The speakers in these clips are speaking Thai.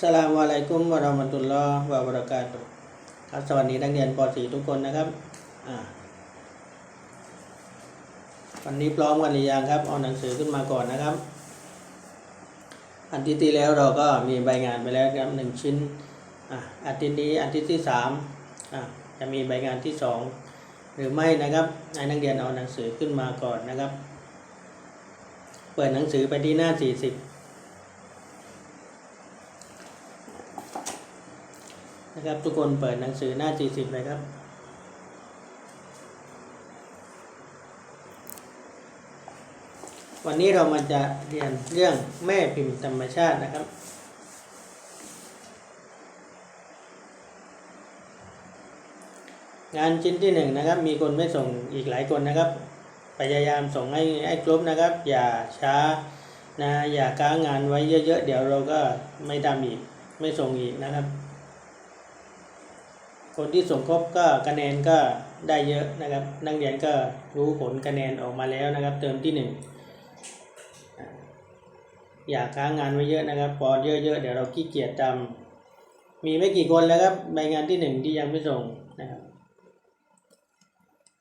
สลามอะลัยกุมวะรามะตุลลอฮ์วะบราะกาตุครับสวัสดีนักเรียนป .4 ทุกคนนะครับวันนี้พร้อมกันหรือยังครับ เอาหนังสือขึ้นมาก่อนนะครับอันที่ที่แล้วเราก็มีใบงานไปแล้วครับหนึ่งชิ้นอาทิตย์นี้อาทิตย์ที่สามจะมีใบงานที่สองหรือไม่นะครับให้นักเรียนเอาหนังสือขึ้นมาก่อนนะครับ เปิดหนังสือไปที่หน้าสี่สิบ นะครับ ทุกคนเปิดหนังสือหน้า 40 เลยครับ วันนี้เรามาจะเรียนเรื่องแม่พิมพ์ธรรมชาตินะครับงานชิ้นที่หนึ่งนะครับ มีคนไม่ส่งอีกหลายคนนะครับ พยายามส่งให้ให้ครบนะครับ อย่าช้านะอย่าค้างงานไว้เยอะๆ เดี๋ยวเราก็ไม่ทำอีก ไม่ส่งอีกนะครับ คนที่ส่งครบก็คะแนนก็ได้เยอะนะครับ นักเรียนก็รู้ผลคะแนนออกมาแล้วนะครับ เติมที่หนึ่งอย่าค้างงานไว้เยอะนะครับพอเยอะๆเดี๋ยวเราขี้เกียจจำมีไม่กี่คนแล้วครับใบงานที่หนึ่งที่ยังไม่ส่งนะครับ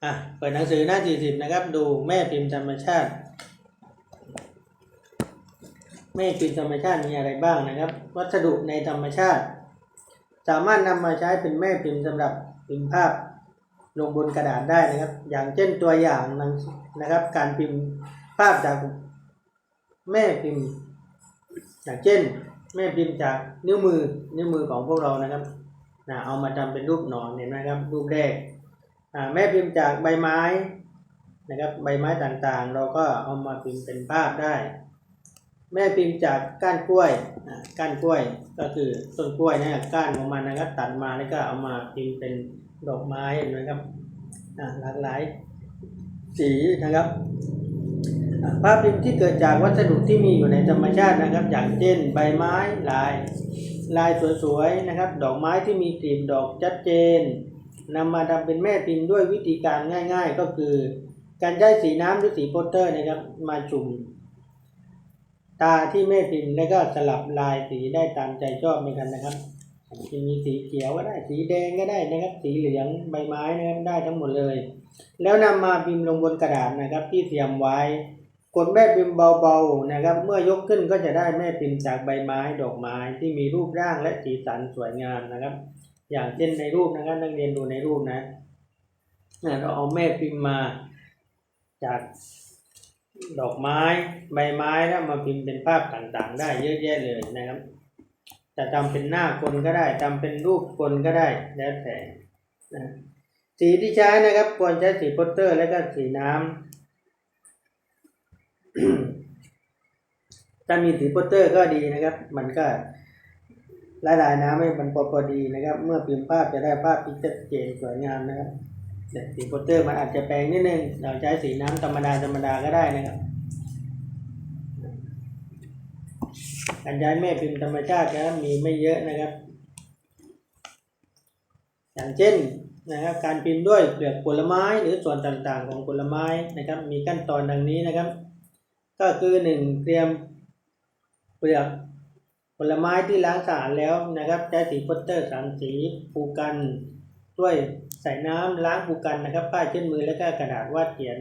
อะเปิดหนังสือหน้า 40 นะครับ ดูแม่พิมพ์ธรรมชาติ แม่พิมพ์ธรรมชาติมีอะไรบ้างนะครับ วัสดุในธรรมชาติ สามารถนำมาใช้เป็นแม่พิมพ์สำหรับพิมพ์ภาพลงบนกระดาษได้นะครับ อย่างเช่นตัวอย่างนะครับ การพิมพ์ภาพจากแม่พิมพ์ อย่างเช่น แม่พิมพ์จากนิ้วมือนิ้วมือของพวกเรานะครับนะเอามาทำเป็นรูปหนอนเห็นไหมครับ รูปแรกแม่พิมพ์จากใบไม้นะครับ ใบไม้ต่างๆ เราก็เอามาพิมพ์เป็นภาพได้ แม่พิมพ์จากก้านกล้วยอ่าก้านกล้วยก็คือต้นกล้วยเนี่ยก้านของมันนะครับตัดมาแล้วก็เอามาพิมพ์เป็นดอกไม้นะครับอ่าหลากหลายสีนะครับภาพพิมพ์ที่เกิดจากวัสดุที่มีอยู่ในธรรมชาตินะครับ อย่างเช่นใบไม้ลาย ลายสวยๆนะครับ ดอกไม้ที่มีกลีบดอกชัดเจนนำมาทำเป็นแม่พิมพ์ด้วยวิธีการง่าย ๆ ก็คือ การใช้สีน้ำหรือสีโปสเตอร์นะครับมาจุ่ม ตาที่แม่พิมพ์แล้วก็สลับลายสีได้ตามใจชอบเหมือนกันนะครับจะมีสีเขียวก็ได้สีแดงก็ได้นะครับ สีเหลืองใบไม้นะครับได้ทั้งหมดเลย แล้วนำมาพิมพ์ลงบนกระดาษนะครับ ที่เตรียมไว้กดแม่พิมพ์เบาๆนะครับ เมื่อยกขึ้นก็จะได้แม่พิมพ์จากใบไม้ดอกไม้ที่มีรูปร่างและสีสันสวยงามนะครับ อย่างเช่นในรูปนะครับนักเรียนดูในรูปนะเราเอาแม่พิมพ์มาจาก ดอกไม้ใบไม้แล้วมาพิมพ์เป็นภาพต่างๆ ได้เยอะแยะเลยนะครับจะทำเป็นหน้าคนก็ได้ทำเป็นรูปคนก็ได้แล้วแต่นะสีที่ใช้นะครับ ควรใช้สีโปสเตอร์และก็สีน้ำถ้ามีสีโปสเตอร์ก็ดีนะครับ มันก็ละลายน้ำให้มันพอพอดีนะครับ เมื่อพิมพ์ภาพจะได้ภาพที่ชัดเจนสวยงามนะครับ สีโปสเตอร์มันอาจจะแปลงนิดนึง เราใช้สีน้ำธรรมดาธรรมดาก็ได้นะครับ การใช้แม่พิมพ์ธรรมชาตินะครับมีไม่เยอะนะครับ อย่างเช่นนะครับการพิมพ์ด้วยเปลือกผลไม้หรือส่วนต่างๆ ของผลไม้นะครับ มีขั้นตอนดังนี้นะครับ ก็คือหนึ่งเตรียมเปลือกผลไม้ที่ล้างสะอาดแล้วนะครับใช้สีโปสเตอร์สามสีผูกกัน ด้วยใส่น้ำล้างผูกันนะครับ ป้ายเช็ดมือแล้วก็กระดาษวาดเขียน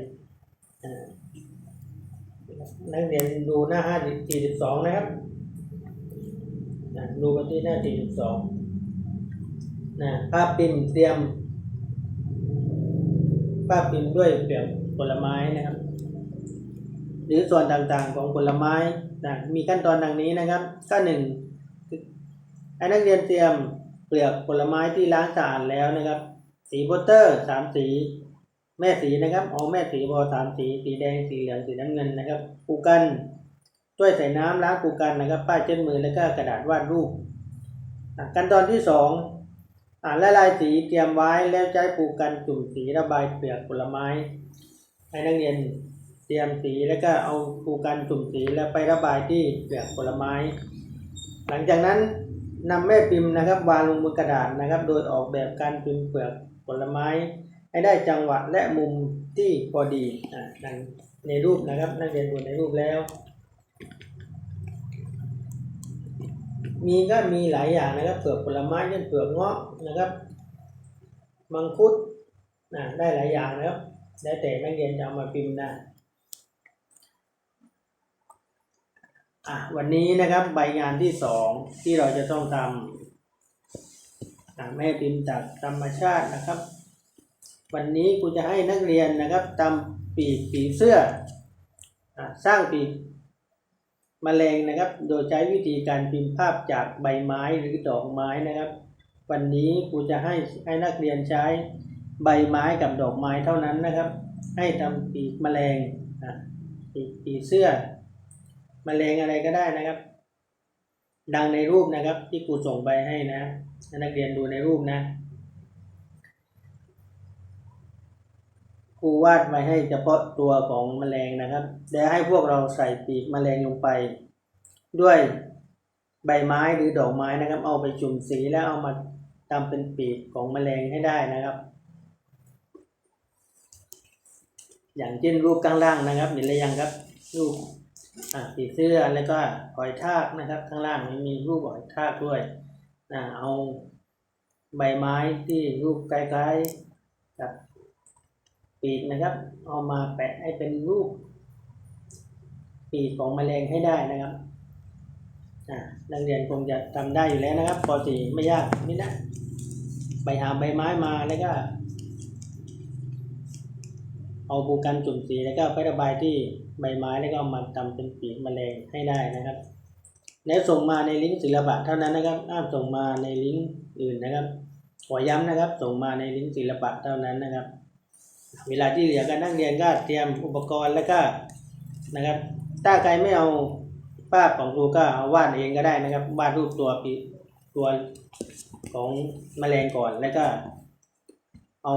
นักเรียนดูหน้าห้าสี่สิบสองนะครับ ดูกันที่หน้าสี่สิบสองนะภาพพิมพ์เตรียม ภาพพิมพ์ด้วยเปลือกผลไม้นะครับ หรือส่วนต่างๆของผลไม้นะมีขั้นตอนดังนี้นะครับก็หนึ่งให้นักเรียนเตรียม เปลือกผลไม้ที่ล้างสะอาดแล้วนะครับ สีโปสเตอร์สามสีแม่สีนะครับเอาแม่สีพอสามสี สีแดง สีเหลือง สีน้ำเงินนะครับปูกันด้วยใส่น้ำล้างปูกันนะครับป้ายเช็ดมือแล้วก็กระดาษวาดรูปขั้นตอนที่สองอ่านละลายสีเตรียมไว้แล้วใช้ปูกันจุ่มสีระบายเปลือกผลไม้ ให้นักเรียนเตรียมสีแล้วก็เอาปูกันจุ่มสีแล้วไประบายที่เปลือกผลไม้ หลังจากนั้น นำแม่พิมพ์นะครับวางลงบนกระดาษนะครับ โดยออกแบบการพิมพ์เปลือกผลไม้ ให้ได้จังหวะและมุมที่พอดีอ่าดังในรูปนะครับนักเรียนดูในรูปแล้ว มีก็มีหลายอย่างนะครับเปลือกผลไม้เช่นเปลือกเงาะนะครับมังคุดนะได้หลายอย่างนะครับแล้วแต่นักเรียนจะเอามาพิมพ์นะ อะวันนี้นะครับใบงานที่สองที่เราจะต้องทำอะแม่พิมพ์จากธรรมชาตินะครับ วันนี้ครูจะให้นักเรียนนะครับทำปีกผีเสื้ออสร้างปีกแมลงนะครับ โดยใช้วิธีการพิมพ์ภาพจากใบไม้หรือดอกไม้นะครับ วันนี้ครูจะให้ให้นักเรียนใช้ใบไม้กับดอกไม้เท่านั้นนะครับ ให้ทำปีกแมลงอะปีกปีเสื้อ แมลงอะไรก็ได้นะครับ ดังในรูปนะครับ ที่ครูส่งไปให้นะนักเรียนดูในรูปนะครูวาดไว้ให้เฉพาะตัวของแมลงนะครับและให้พวกเราใส่ปีกแมลงลงไป ด้วยใบไม้หรือดอกไม้นะครับ เอาไปจุ่มสีแล้วเอามาทำเป็นปีกของแมลงให้ได้นะครับ อย่างเช่นรูปข้างล่างนะครับเห็นหรือยังครับรูป อ่าผีเสื้อแล้วก็หอยทากนะครับ ข้างล่างมีรูปหอยทากด้วยอ่าเอาใบไม้ที่รูปคล้ายๆกับปีกนะครับ เอามาแปะให้เป็นรูป ปีกของแมลงให้ได้นะครับนักเรียนคงจะทำได้อยู่แล้วนะครับป .4 ไม่ยากนี่นะ ไปหาใบไม้มาแล้วก็ เอาบูกันจุ่มสีแล้วก็ไประบายที่ใบไม้แล้วก็เอามาทำเป็นปีกแมลงให้ได้นะครับ แล้วส่งมาในลิงก์ศิลปะเท่านั้นนะครับห้ามส่งมาในลิงก์อื่นนะครับ ขอย้ำนะครับ ส่งมาในลิงก์ศิลปะเท่านั้นนะครับ เวลาที่เหลือกันนักเรียนก็เตรียมอุปกรณ์แล้วก็นะครับ ถ้าใครไม่เอาภาพของครูก็เอาวาดเองก็ได้นะครับวาดรูปตัวปีตัวของแมลงก่อนแล้วก็เอา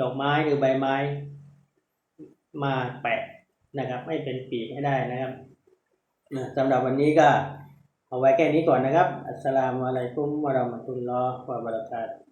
ดอกไม้หรือใบไม้ มาแปะนะครับ ให้เป็นปีกให้ได้นะครับสำหรับวันนี้ก็เอาไว้แค่นี้ก่อนนะครับ อัสสลามุอะลัยกุมวะเราะมะตุลลอฮ์วะบะเราะกาตุ